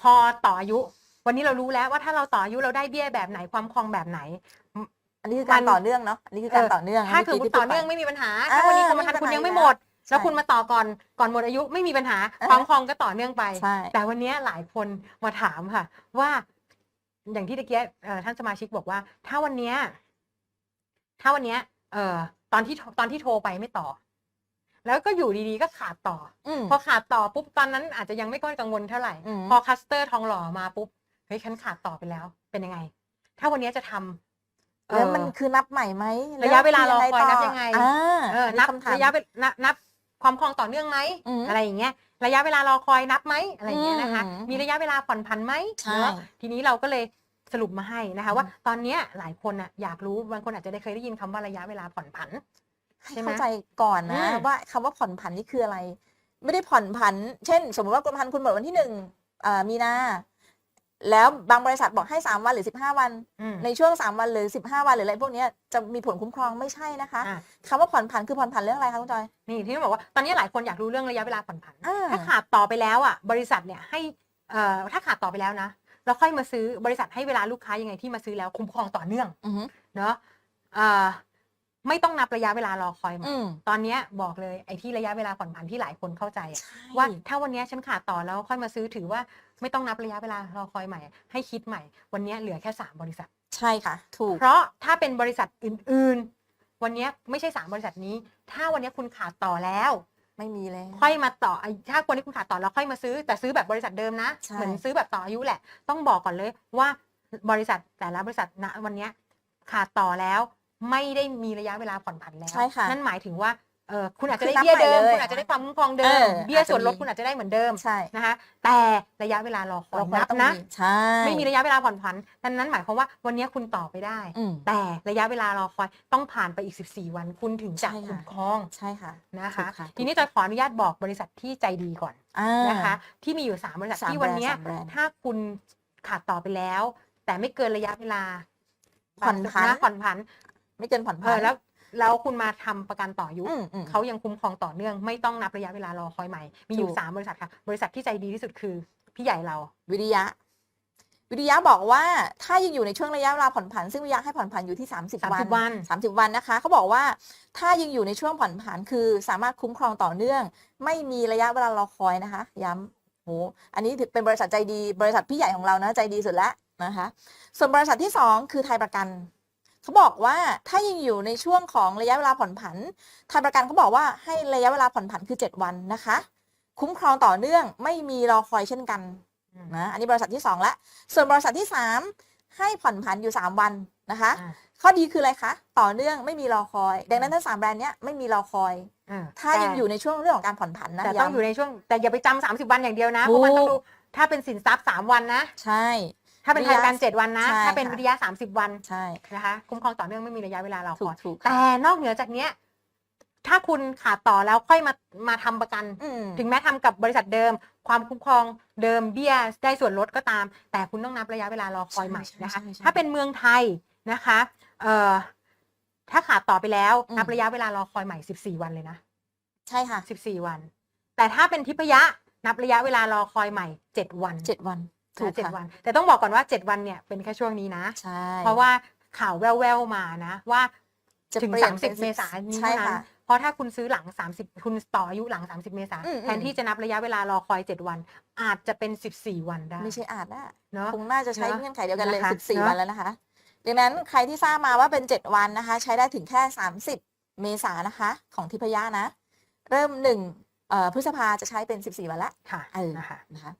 พอต่ออายุ วันนี้เรารู้แล้วว่าถ้าเราต่ออายุเราได้เบี้ยแบบไหนความคลองแบบไหน อันนี้คือการมันต่อเนื่องเนาะอันนี้คือการเออต่อเนื่องถ้าเกิดมื่คุณที่ต่อเนื่องพูดไปไม่มีปัญหาอ่าถ้าวันนี้กรมไม่ธรรม์มีปัญหาคุณยังไม่อยู่หมแล้วดแล้วใช่คุณมาต่อก่อนก่อนหมดอายุไม่มีปัญหาอ่าความคลองก็ต่อเนื่องไปใช่แต่วันนี้หลายคนมาถามค่ะ ว่าอย่างที่ตะเกียเอ่อท่านสมาชิกบอกว่า ถ้าวันเนี้ยถ้าวันเนี้ยเอ่อตอนที่ตอนที่โทรไปไม่ต่อ แล้วก็อยู่ดีๆก็ขาดต่ออืมพอขาดต่อปุ๊บตอนนั้นอาจจะยังไม่ค่อยกังวลเท่าไหร่อืมพอคัสเตอร์ทองหล่อมาปุ๊บเฮ้ยฉันขาดต่อไปแล้วเป็นยังไง ถ้าวันนี้จะทำเอ่อแล้วมันคือนับใหม่ไหมระยะเวลารอคอยแวนับยังไงอ่าเอออันับคำถามระยะเวลานับความคลองต่อเนื่องไหมอืมอะไรอย่างเงี้ยระยะเวลารอคอยนับไหมอะไรอย่างเงี้ยนะคะอืมมีระยะเวลาผ่อนผันไหมใช่เนาะทีนี้เราก็เลยสรุปมาให้นะคะอืมว่าตอนเนี้ยหลายคนอะอยากรู้บางคนอาจจะได้เคยได้ยินคำว่าระยะเวลาผ่อนผัน ให้ใช่ไหมเข้าใจก่อนนะอืมว่าคำว่าผ่อนผันนี่คืออะไร ไม่ได้ผ่อนผัน เช่น สมมติว่ากรมธรรม์คุณหมดวันที่หนึ่งอ่ามีนาแล้วบางบริษัทบอกให้สามวันหรือสิบห้าวันอืมในช่วงสามวันหรือสิบห้าวันหรืออะไรพวกเนี้ยจะมีผลคุ้มครองไม่ใช่นะคะอะคำว่าผ่อนผันคือผ่อนผันเรื่องอะไรคะคุณจอยนี่ที่ต้องบอกว่าตอนนี้หลายคนอยากรู้เรื่องระยะเวลาผ่อนผันอ่าถ้าขาดต่อไปแล้วอะบริษัทเนี่ยให้เอ่อถ้าขาดต่อไปแล้วนะแล้วค่อยมาซื้อบริษัทให้เวลาลูกค้ายังไงที่มาซื้อแล้วคุ้มครองต่อเนื่องอือฮึเนาะเอ่อ ไม่ต้องนับระยะเวลารอคอยมาอืม ตอนเนี้ยบอกเลยไอ้ที่ระยะเวลาผ่อนผันที่หลายคนเข้าใจอะใช่ว่าถ้าวันเนี้ยฉันขาดต่อแล้วค่อยมาซื้อถือว่าไม่ต้องนับระยะเวลารอคอยใหม่ ให้คิดใหม่ วันเนี้ยเหลือแค่สามบริษัท ใช่ค่ะ ถูก เพราะถ้าเป็นบริษัทอื่นๆ วันเนี้ยไม่ใช่สามบริษัทนี้ ถ้าวันเนี้ยคุณขาดต่อแล้ว ไม่มีเลยค่อยมาต่อไอ้ถ้าวันนี้คุณขาดต่อแล้วค่อยมาซื้อ แต่ซื้อแบบบริษัทเดิมนะ ใช่ เหมือนซื้อแบบต่ออายุแหละ ต้องบอกก่อนเลยว่าบริษัทแต่ละบริษัทณวันเนี้ยขาดต่อแล้ว ไม่ได้มีระยะเวลาผ่อนผันแล้ว ใช่ค่ะนั่นหมายถึงว่าเออคุณอาจจะได้คือนับเบี้ยเดิมใหม่เลยคุณอาจจะได้ความคุ้มครองเดิเอมอเบี้ยอาจจะส่วนลดมีคุณอาจจะได้เหมือนเดิมใช่นะคะแต่ระยะเวลารอคอยเรานับต้องนะมีใช่ไม่มีระยะเวลาผ่อนผันดังนั้นหมายความว่าวันนี้คุณต่อไปได้อืมแต่ระยะเวลารอคอยต้องผ่านไปอีก 14 วันคุณถึงจะใช่ค่ะคุ้มครองใช่ค่ะนะคะถูกค่ะทีนี้จะขออนุญาตบอกบริษัทที่ใจดีก่อนอ่านะคะ ที่มีอยู่ 3 บริษัทสามที่วันเนี้ยแบรนด์สามแบรนด์ถ้าคุณขาดต่อไปแล้ว แต่ไม่เกินระยะเวลาผ่อนผันผ่อนผัน ไม่เกินผ่อนเอผัอนแล้วแล้วคุณมาทำประกันต่ออายุอืมอืมเขายังคุ้มครองต่อเนื่อง ไม่ต้องนับระยะเวลารอคอยใหม่ มีอยู่ถูกสามบริษัทค่ะ บริษัทที่ใจดีที่สุดคือ พี่ใหญ่เรา วิริยะ วิริยะบอกว่าถ้ายังอยู่ในช่วงระยะเวลาผ่อนผันซึ่งวิริยะให้ผ่อนผันอยู่ที่ 30 วัน30วัน 30 วันนะคะเขาบอกว่าถ้ายังอยู่ในช่วงผ่อนผันคือสามารถคุ้มครองต่อเนื่อง ไม่มีระยะเวลารอคอยนะคะ ย้ำโหอันนี้ถือเป็นบริษัทใจดี บริษัทพี่ใหญ่ของเรานะใจดีสุดแล้วนะคะ ส่วนบริษัทที่ 2 คือไทยประกัน เขาบอกว่าถ้ายังอยู่ในช่วงของระยะเวลาผ่อนผันไทยประกันเขาบอกว่าให้ระยะเวลาผ่อนผันคือ 7 วันนะคะ คุ้มครองต่อเนื่องไม่มีรอคอยเช่นกันนะอันนี้บริษัทที่2ละส่วนบริษัทที่ 3 ให้ผ่อนผันอยู่ 3 วันนะคะอ่าข้อดีคืออะไรคะต่อเนื่องไม่มีรอคอย ดังนั้นทั้งสามแบรนด์เนี้ยไม่มีรอคอยอ่าถ้ายังอยู่ในช่วงเรื่องของการผ่อนผันนะแต่ต้องอยู่ย้ในช่วงแต่อย่าไปจำสามสิบวันอย่างเดียวนะถูเพกราะมันต้องดูถ้าเป็นสินทรัพย์สามวันนะำใช่ ถ้าเป็นไทยประกันเจ็ดวันนะ ใช่ถ้าเป็นค่ะ วิทยาสามสิบวันใช่ นะคะคุ้มครองต่อเนื่องไม่มีระยะเวลารอคถูอกยถูกแต่นอกเหนือจากเนี้ยถ้าคุณขาดต่อแล้วค่อยมามาทำประกัน อืม ถึงแม้ทำกับบริษัทเดิม ความคุ้มครองเดิมเบี้ยได้ส่วนลดก็ตาม แต่คุณต้องนับระยะเวลารอคอยใหม่ใช่นะคะ ใช่ใช่ถ้าเป็นเมืองไทยนะคะเอ่อถ้าขาดต่อไปแล้วอืม นับระยะเวลารอคอยใหม่ 14 วันเลยนะ ใช่ค่ะ14 วัน แต่ถ้าเป็นทิพยะนับระยะเวลารอคอยใหม่ 7 วัน เจ็ดวัน ถูกนะเจ็ดค่ะ วัน แต่ต้องบอกก่อนว่า 7 วันเนี่ยเป็นแค่ช่วงนี้นะ ใช่เพราะว่าข่าวแว่วๆมานะ ว่าจะถึง เปลี่ยนเป็น30 เมษายนนี้ใช่เท่านั้ค่ะ นเพราะถ้าคุณซื้อหลัง 30 คุณต่ออายุหลัง 30 เมษายนอืม แทนที่จะนับระยะเวลารอคอย 7 วัน อาจจะเป็น 14 วันได้ไม่ใช่อาจนะเนาะ คงน่าจะใช้เนอะเงื่อนไขเดียวกันเลย นะคะ14 เนอะ วันแล้วนะคะ ดังนั้นใครที่ทราบมาว่าเป็น 7 วันนะคะ ใช้ได้ถึงแค่ 30 เมษายนนะคะ ของทิพยะนะ เริ่ม1เอ่อพฤษภาจะใช้เป็น 14 วันละ ค่ะเออ นะคะ นะคะ